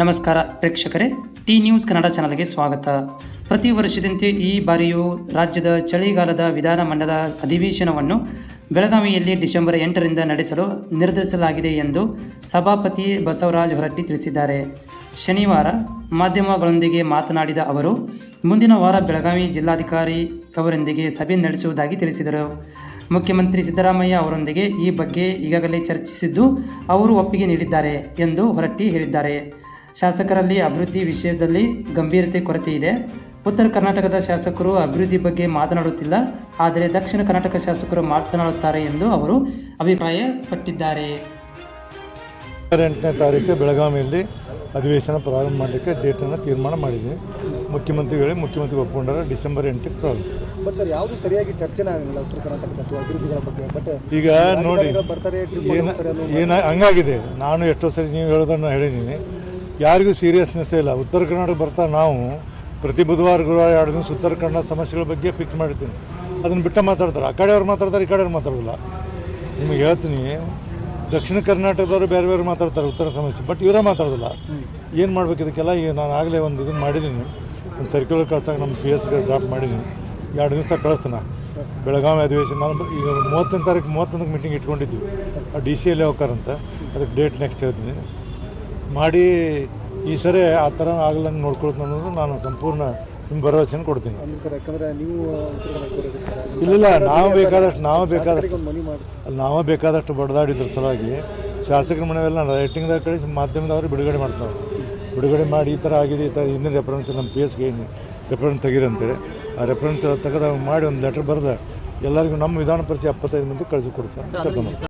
ನಮಸ್ಕಾರ ಪ್ರೇಕ್ಷಕರೇ T news Kannada ಚಾನಲ್ಗೆ ಸ್ವಾಗತ. ಪ್ರತಿ ವರ್ಷದಂತೆ ಈ ಬಾರಿಯೂ ರಾಜ್ಯದ ಚಳಿಗಾಲದ ವಿಧಾನಮಂಡಲ ಅಧಿವೇಶನವನ್ನು ಬೆಳಗಾವಿಯಲ್ಲಿ ಡಿಸೆಂಬರ್ ಎಂಟರಿಂದ ನಡೆಸಲು ನಿರ್ಧರಿಸಲಾಗಿದೆ ಎಂದು ಸಭಾಪತಿ ಬಸವರಾಜ ಹೊರಟ್ಟಿ ತಿಳಿಸಿದ್ದಾರೆ. ಶನಿವಾರ ಮಾಧ್ಯಮಗಳೊಂದಿಗೆ ಮಾತನಾಡಿದ ಅವರು ಮುಂದಿನ ವಾರ ಬೆಳಗಾವಿ ಜಿಲ್ಲಾಧಿಕಾರಿ ಅವರೊಂದಿಗೆ ಸಭೆ ನಡೆಸುವುದಾಗಿ ತಿಳಿಸಿದರು. ಮುಖ್ಯಮಂತ್ರಿ ಸಿದ್ದರಾಮಯ್ಯ ಅವರೊಂದಿಗೆ ಈ ಬಗ್ಗೆ ಈಗಾಗಲೇ ಚರ್ಚಿಸಿದ್ದು ಅವರು ಒಪ್ಪಿಗೆ ನೀಡಿದ್ದಾರೆ ಎಂದು ಹೊರಟ್ಟಿ ಹೇಳಿದ್ದಾರೆ. ಶಾಸಕರಲ್ಲಿ ಅಭಿವೃದ್ಧಿ ವಿಷಯದಲ್ಲಿ ಗಂಭೀರತೆ ಕೊರತೆ ಇದೆ. ಉತ್ತರ ಕರ್ನಾಟಕದ ಶಾಸಕರು ಅಭಿವೃದ್ಧಿ ಬಗ್ಗೆ ಮಾತನಾಡುತ್ತಿಲ್ಲ. ಆದರೆ ದಕ್ಷಿಣ ಕರ್ನಾಟಕ ಶಾಸಕರು ಮಾತನಾಡುತ್ತಾರೆ ಎಂದು ಅವರು ಅಭಿಪ್ರಾಯಪಟ್ಟಿದ್ದಾರೆ. ಎಂಟನೇ ತಾರೀಕು ಬೆಳಗಾವಿಯಲ್ಲಿ ಅಧಿವೇಶನ ಪ್ರಾರಂಭ ಮಾಡಲಿಕ್ಕೆ ಡೇಟನ್ನು ತೀರ್ಮಾನ ಮಾಡಿದ್ವಿ ಮುಖ್ಯಮಂತ್ರಿಗಳೇ ಮುಖ್ಯಮಂತ್ರಿ ಒಪ್ಕೊಂಡಾರ ಡಿಸೆಂಬರ್ ಎಂಟಕ್ಕೆ ಪ್ರಾರಂಭ. ಬಟ್ ಸರ್ ಯಾವುದು ಸರಿಯಾಗಿ ಚರ್ಚೆನೇ ಆಗಲಿಲ್ಲ ಉತ್ತರ ಕರ್ನಾಟಕದ ಅಥವಾ ಅಭಿವೃದ್ಧಿಗಳ ಬಗ್ಗೆ. ಬಟ್ ಈಗ ನೋಡಿ ಬರ್ತಾರೆ ಏನ ಹಂಗಾಗಿದೆ. ನಾನು ಎಷ್ಟೋ ಸರಿ ನೀವು ಹೇಳೋದನ್ನು ಹೇಳಿದ್ದೀನಿ. ಯಾರಿಗೂ ಸೀರಿಯಸ್ನೆಸ್ ಇಲ್ಲ. ಉತ್ತರ ಕರ್ನಾಟಕ ಬರ್ತಾ ನಾವು ಪ್ರತಿ ಬುಧವಾರ ಗುರುವಾರ ಎರಡು ದಿವಸ ಉತ್ತರ ಕನ್ನಡ ಸಮಸ್ಯೆಗಳ ಬಗ್ಗೆ ಫಿಕ್ಸ್ ಮಾಡಿರ್ತೀನಿ ಅದನ್ನು ಬಿಟ್ಟು ಮಾತಾಡ್ತಾರೆ. ಆ ಕಡೆಯವ್ರು ಮಾತಾಡ್ತಾರೆ ಈ ಕಡೆಯವ್ರು ಮಾತಾಡೋದಿಲ್ಲ. ನಿಮಗೆ ಹೇಳ್ತೀನಿ ದಕ್ಷಿಣ ಕರ್ನಾಟಕದವರು ಬೇರೆ ಬೇರೆ ಮಾತಾಡ್ತಾರೆ ಉತ್ತರ ಸಮಸ್ಯೆ. ಬಟ್ ಇವರೇ ಮಾತಾಡೋದಿಲ್ಲ. ಏನು ಮಾಡ್ಬೇಕು ಇದಕ್ಕೆಲ್ಲ ಈಗ ನಾನು ಆಗಲೇ ಒಂದು ಇದನ್ನು ಮಾಡಿದ್ದೀನಿ ಒಂದು ಸರ್ಕ್ಯುಲರ್ ಕಳ್ಸಕ್ಕೆ ನಮ್ಮ ಪಿ ಎಸ್ಗೆ ಡ್ರಾಪ್ ಮಾಡಿದ್ದೀನಿ ಎರಡು ದಿವಸ ಕಳಿಸ್ತಾನೆ. ಬೆಳಗಾವಿ ಅಧಿವೇಶನ ನಾನು ಈಗ ಮೂವತ್ತೊಂದು ತಾರೀಕು ಮೂವತ್ತೊಂದಕ್ಕೆ ಮೀಟಿಂಗ್ ಇಟ್ಕೊಂಡಿದ್ವಿ. ಆ ಡಿ ಸಿ ಎಲ್ಲಿ ಅಂತ ಅದಕ್ಕೆ ಡೇಟ್ ನೆಕ್ಸ್ಟ್ ಹೇಳ್ತೀನಿ. ಮಾಡಿ ಈ ಸರಿ ಆ ಥರ ಆಗಲಂಗೆ ನೋಡ್ಕೊಳ್ತೀನಿ ಅನ್ನೋದು ನಾನು ಸಂಪೂರ್ಣ ನಿಮ್ಮ ಭರವಸೆಯನ್ನು ಕೊಡ್ತೀನಿ. ಇಲ್ಲ ಸರ್ ಯಾಕಂದ್ರೆ ನೀವು. ಇಲ್ಲ ನಾವು ಬೇಕಾದಷ್ಟು ನಾವು ಬೇಕಾದಷ್ಟು. ನಾವು ಬೇಕಾದಷ್ಟು ಬಡದಾಡಿದ್ರ ಸಲುವಾಗಿ ಶಾಸಕರ ಮನೆಯವೆಲ್ಲ ರೈಟಿಂಗ್ದಾಗ ಕಳಿಸಿ ಮಾಧ್ಯಮದವರು ಬಿಡುಗಡೆ ಮಾಡ್ತಾರೆ ಬಿಡುಗಡೆ ಮಾಡಿ ಈ ಥರ ಆಗಿದೆ ಈ ಥರ ಹಿಂದಿನ ರೆಫರೆನ್ಸ್ ನಮ್ಮ ಪಿ ಎಸ್ಗೆ ಏನು ರೆಫರೆನ್ಸ್ ತೆಗೀರಿ ಅಂತೇಳಿ. ಆ ರೆಫರೆನ್ಸ್ ತೆಗೆದ ಮಾಡಿ ಒಂದು ಲೆಟ್ರ್ ಬರೆದ ಎಲ್ಲರಿಗೂ ನಮ್ಮ ವಿಧಾನ ಪರಿಚಯ ಎಪ್ಪತ್ತೈದು ಮಂದಿ ಕಳಿಸಿ ಕೊಡ್ತಾರೆ